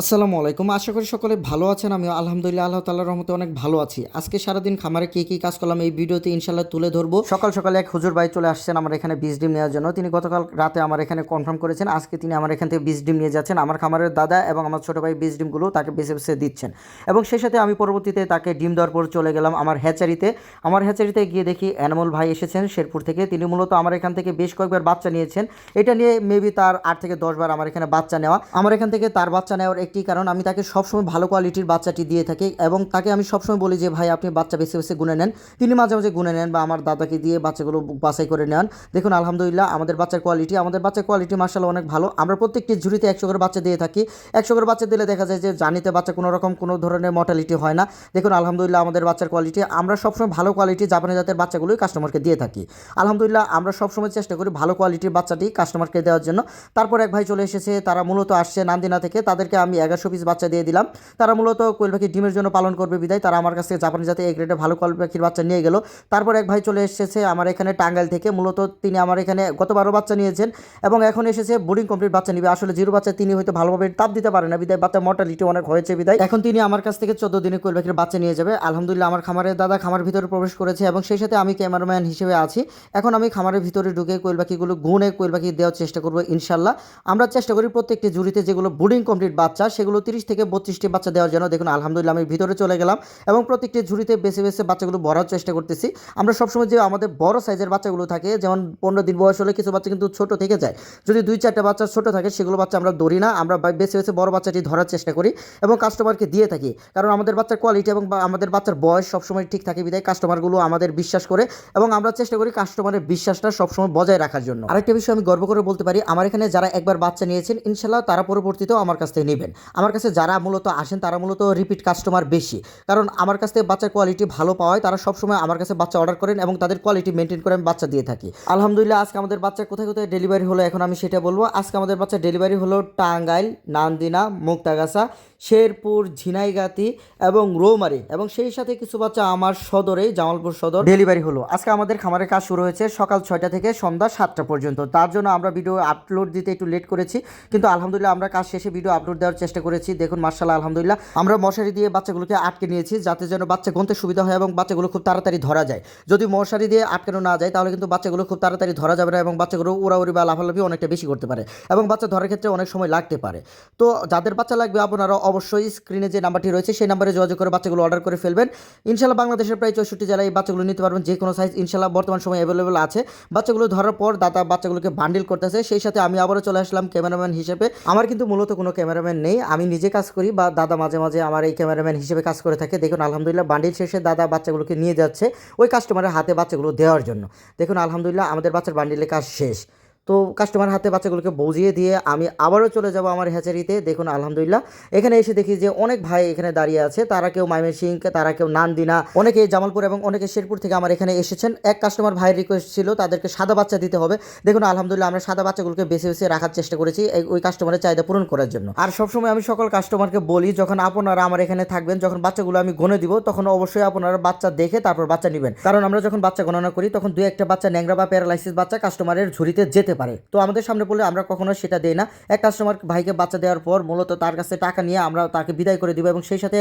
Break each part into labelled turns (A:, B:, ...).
A: আসসালামু আলাইকুম। আশা করি সকলে ভালো আছেন। আমি আলহামদুলিল্লাহ, আল্লাহ তাল্লাহ রহমতে অনেক ভালো আছি। আজকে সারাদিন খামারে কী কী কাজ করলাম এই ভিডিওতে ইনশাল্লাহ তুলে ধরবো। সকাল সকালে এক হুজুর ভাই চলে আসছেন আমার এখানে বীজ ডিম নেওয়ার জন্য। তিনি গতকাল রাতে আমার এখানে কনফার্ম করেছেন। আজকে তিনি আমার এখান থেকে বীজ ডিম নিয়ে যাচ্ছেন। আমার খামারের দাদা এবং আমার ছোটো ভাই বীজ ডিমগুলো তাকে বেছে বেছে দিচ্ছেন। এবং সেই সাথে আমি পরবর্তীতে তাকে ডিম দেওয়ার পর চলে গেলাম আমার হ্যাচারিতে আমার হ্যাচারিতে গিয়ে দেখি অ্যানামল ভাই এসেছেন শেরপুর থেকে। তিনি মূলত আমার এখান থেকে বেশ কয়েকবার বাচ্চা নিয়েছেন। এটা নিয়ে মেবি তার আট থেকে দশ বার আমার এখানে বাচ্চা নেওয়া। আমার এখান থেকে তার বাচ্চা নেওয়ার একটি, কারণ আমি তাকে সবসময় ভালো কোয়ালিটির বাচ্চাটি দিয়ে থাকি এবং তাকে আমি সবসময় বলি যে, ভাই, আপনি বাচ্চা বেছে বেছে গুনে নেন। তিনি মাঝে মাঝে গুনে নেন বা আমার দাদাকে দিয়ে বাচ্চাগুলো বাছাই করে নেন। দেখুন, আলহামদুলিল্লাহ, আমাদের বাচ্চার কোয়ালিটি আমাদের বাচ্চার কোয়ালিটি মার্শাল অনেক ভালো। আমরা প্রত্যেকটি ঝুড়িতে একশো করে বাচ্চা দিয়ে থাকি। একশো করে বাচ্চা দিলে দেখা যায় যে, জানিতে বাচ্চা কোনো রকম কোনো ধরনের মর্টালিটি হয় না। দেখুন, আলহামদুলিল্লাহ, আমাদের বাচ্চার কোয়ালিটি আমরা সবসময় ভালো কোয়ালিটি জাপানি জাতের বাচ্চাগুলোই কাস্টমারকে দিয়ে থাকি। আলহামদুলিল্লাহ, আমরা সবসময় চেষ্টা করি ভালো কোয়ালিটির বাচ্চাটি কাস্টমারকে দেওয়ার জন্য। তারপর এক ভাই চলে এসেছে, তারা মূলত আসছে নান্দিনা থেকে। তাদেরকে আমি এগারোশো পিস বাচ্চা দিয়ে দিলাম। তারা মূলত কোয়েল পাখি ডিমের জন্য পালন করবে বিদায়। তারা আমার কাছ জাপানি জাতে এই গ্রেডে ভালো কোয়েল পাখির বাচ্চা নিয়ে গেল। তারপর এক ভাই চলে এসেছে আমার এখানে টাঙ্গাইল থেকে। মূলত তিনি আমার এখানে গতবারও বাচ্চা নিয়েছেন এবং এখন এসেছে বোর্ডিং কমপ্লিট বাচ্চা নিবে। আসলে জিরো বাচ্চা তিনি হয়তো ভালোভাবে তাপ দিতে পারে না। বিদায় বাচ্চা মর্টালিটি অনেক হয়েছে বিদায়। এখন তিনি আমার কাছ থেকে চোদ্দ দিনে কোয়েল পাখির বাচ্চা নিয়ে যাবে। আলহামদুলিল্লাহ আমার খামারের দাদা খামার ভিতরে প্রবেশ করেছে এবং সেই সাথে আমি ক্যামেরাম্যান হিসেবে আছি। এখন আমি খামারের ভিতরে ঢুকে কোয়েল পাখিগুলো গুণে কোয়েল পাখি দেওয়ার চেষ্টা করব ইনশাল্লাহ। আমরা চেষ্টা করি প্রত্যেকটি জুড়িতে যেগুলো বোর্ডিং কমপ্লিট বাচ্চা সেগুলো তিরিশ থেকে বত্রিশটি বাচ্চা দেওয়ার জন্য দেখুন, আলহামদুলিল্লাহ আমি ভিতরে চলে গেলাম এবং প্রত্যেকটি ঝুড়িতে বেছে বেছে বাচ্চাগুলো ভরার চেষ্টা করতেছি। আমরা সবসময় যে আমাদের বড় সাইজের বাচ্চাগুলো থাকে, যেমন পনেরো দিন বয়স হলে কিছু বাচ্চা কিন্তু ছোট থেকে যায়। যদি দুই, চারটা বাচ্চা ছোট থাকে, সেগুলো বাচ্চা আমরা ধরি না, আমরা বেছে বেছে বড় বাচ্চাটি ধরার চেষ্টা করি এবং কাস্টমারকে দিয়ে থাকি। কারণ আমাদের বাচ্চার কোয়ালিটি এবং আমাদের বাচ্চার বয়স সবসময় ঠিক থাকে বিদায় কাস্টমারগুলো আমাদের বিশ্বাস করে এবং আমরা চেষ্টা করি কাস্টমারের বিশ্বাসটা সবসময় বজায় রাখার জন্য। আরেকটা বিষয় আমি গর্ব করে বলতে পারি, আমার এখানে যারা একবার বাচ্চা নিয়েছেন ইনশাল্লাহ তারা পরবর্তীতেও আমার কাছ থেকে নেবেন। আমার কাছে যারা মূলত আসেন, তারা মূলত রিপিট কাস্টমার বেশি। কারণ আমার কাছ থেকে বাচ্চার কোয়ালিটি ভালো পাওয়ায় তারা সবসময় আমার কাছে বাচ্চা অর্ডার করেন এবং তাদের কোয়ালিটি মেনটেন করে আমি বাচ্চা দিয়ে থাকি। আলহামদুলিল্লাহ, আজকে আমাদের বাচ্চা কোথায় কোথায় ডেলিভারি হলো এখন আমি সেটা বলব। আজকে আমাদের বাচ্চা ডেলিভারি হলো টাঙ্গাইল, নান্দিনা, মুক্তাগাছা। শেরপুর, ঝিনাইগাতি এবং রৌমারি। এবং সেই সাথে কিছু বাচ্চা আমার সদরে, জামালপুর সদর, ডেলিভারি হলো। আজকে আমাদের খামারের কাজ শুরু হয়েছে সকাল ছয়টা থেকে সন্ধ্যা সাতটা পর্যন্ত। তার জন্য আমরা ভিডিও আপলোড দিতে একটু লেট করেছি, কিন্তু আলহামদুলিল্লাহ আমরা কাজ শেষে ভিডিও আপলোড দেওয়ার চেষ্টা করেছি। দেখুন মার্শাল্লাহ আলহামদুলিল্লাহ, আমরা মশারি দিয়ে বাচ্চাগুলোকে আটকে নিয়েছি, যাতে যেন বাচ্চা গুনতে সুবিধা হয় এবং বাচ্চাগুলো খুব তাড়াতাড়ি ধরা যায়। যদি মশারি দিয়ে আটকানো না যায়, তাহলে কিন্তু বাচ্চাগুলো খুব তাড়াতাড়ি ধরা যাবে না এবং বাচ্চাগুলো উড়াউড়ি বা লাফালাফি অনেকটা বেশি করতে পারে। এবং বাচ্চা ধরার ক্ষেত্রে অনেক সময় লাগতে পারে। তো যাদের বাচ্চা লাগবে, আপনারা অবশ্যই স্ক্রিনে যে নাম্বারটি রয়েছে, সেই নাম্বারে যোগাযোগ করে বাচ্চাগুলো অর্ডার করে ফেলবেন। ইনশাল্লাহ বাংলাদেশের প্রায় চৌষট্টি জেলায় এই বাচ্চাগুলো নিতে পারবেন, যে কোনো সাইজ ইনশাল্লাহ বর্তমান সময় অ্যাভেলেবল আছে। বাচ্চাগুলো ধরার পর দাদা বাচ্চাগুলোকে বান্ডিল করতেছে, সেই সাথে আমি আবারও চলে আসলাম ক্যামেরাম্যান হিসেবে। আমার কিন্তু মূলত কোনো ক্যামেরাম্যান নেই, আমি নিজে কাজ করি বা দাদা মাঝে মাঝে আমার এই ক্যামেরাম্যান হিসেবে কাজ করে থাকে। দেখুন, আলহামদুলিল্লাহ বান্ডিল শেষে দাদা বাচ্চাগুলোকে নিয়ে যাচ্ছে ওই কাস্টমারের হাতে বাচ্চাগুলো দেওয়ার জন্য। দেখুন, আলহামদুলিল্লাহ আমাদের বাচ্চার বান্ডিলের কাজ শেষ। তো কাস্টমার হাতে বাচ্চাগুলোকে বুঝিয়ে দিয়ে আমি আবারও চলে যাব আমার হ্যাচারিতে দেখুন, আলহামদুলিল্লাহ। এখানে এসে দেখি যে অনেক ভাই এখানে দাঁড়িয়ে আছে। তারা কেউ মাইমেসিং তারা কেউ নানদিনা অনেকে জামালপুর এবং অনেকে শেরপুর থেকে আমার এখানে এসেছেন। এক কাস্টমার ভাইয়ের রিকোয়েস্ট ছিল, তাদেরকে সাদা বাচ্চা দিতে হবে। দেখুন, আলহামদুলিল্লাহ, আমরা সাদা বাচ্চাগুলোকে বেছে বেছে রাখার চেষ্টা করেছি ওই কাস্টমারের চাহিদা পূরণ করার জন্য। আর সবসময় আমি সকল কাস্টমারকে বলি, যখন আপনারা আমার এখানে থাকবেন, যখন বাচ্চাগুলো আমি গনে দিব, তখন অবশ্যই আপনারা বাচ্চা দেখে তারপর বাচ্চা নেবেন। কারণ আমরা যখন বাচ্চা গণনা করি, তখন দু একটা বাচ্চা ন্যাংরা বা প্যারালাইসিস বাচ্চা কাস্টমারের ঝুড়িতে যেতে পারে। তো আমাদের সামনে বলে আমরা কখনো সেটা দেই না। এক কাস্টমার ভাইকে বাচ্চা দেওয়ার পর মূলত তার কাছে টাকা নিয়ে আমরা তাকে বিদায় করে দিব এবং সেই সাথে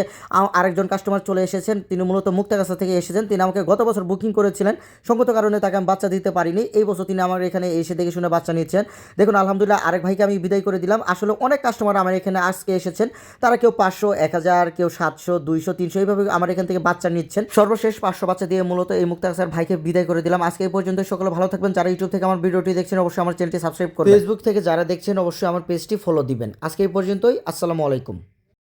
A: আরেকজন কাস্টমার চলে এসেছেন। তিনি মূলত মুক্তাগাছা থেকে এসেছেন। তিনি আমাকে গত বছর বুকিং করেছিলেন। সঙ্গত কারণে তাকে আমি বাচ্চা দিতে পারিনি। এই বছর তিনি আমার এখানে এসে দেখে শুনে বাচ্চা নিচ্ছেন দেখুন, আলহামদুলিল্লাহ আরেক ভাইকে আমি বিদায় করে দিলাম। আসলে অনেক কাস্টমার আমার এখানে আজকে এসেছেন। তারা কেউ পাঁচশো, এক হাজার, কেউ সাতশো, দুইশো, তিনশো এইভাবে আমার এখান থেকে বাচ্চা নিচ্ছেন। সর্বশেষ পাঁচশো বাচ্চা দিয়ে মূলত এই মুক্তাগাছার ভাইকে বিদায় করে দিলাম। আজকে এই পর্যন্ত সকলে ভালো থাকবেন। যারা ইউটিউব থেকে আমার ভিডিওটি দেখছেন আমার চ্যানেলটি সাবস্ক্রাইব করবেন। ফেসবুক থেকে যারা দেখছেন, অবশ্যই আমার পেজটি ফলো দিবেন। আজকে এই পর্যন্তই। আসসালামু আলাইকুম।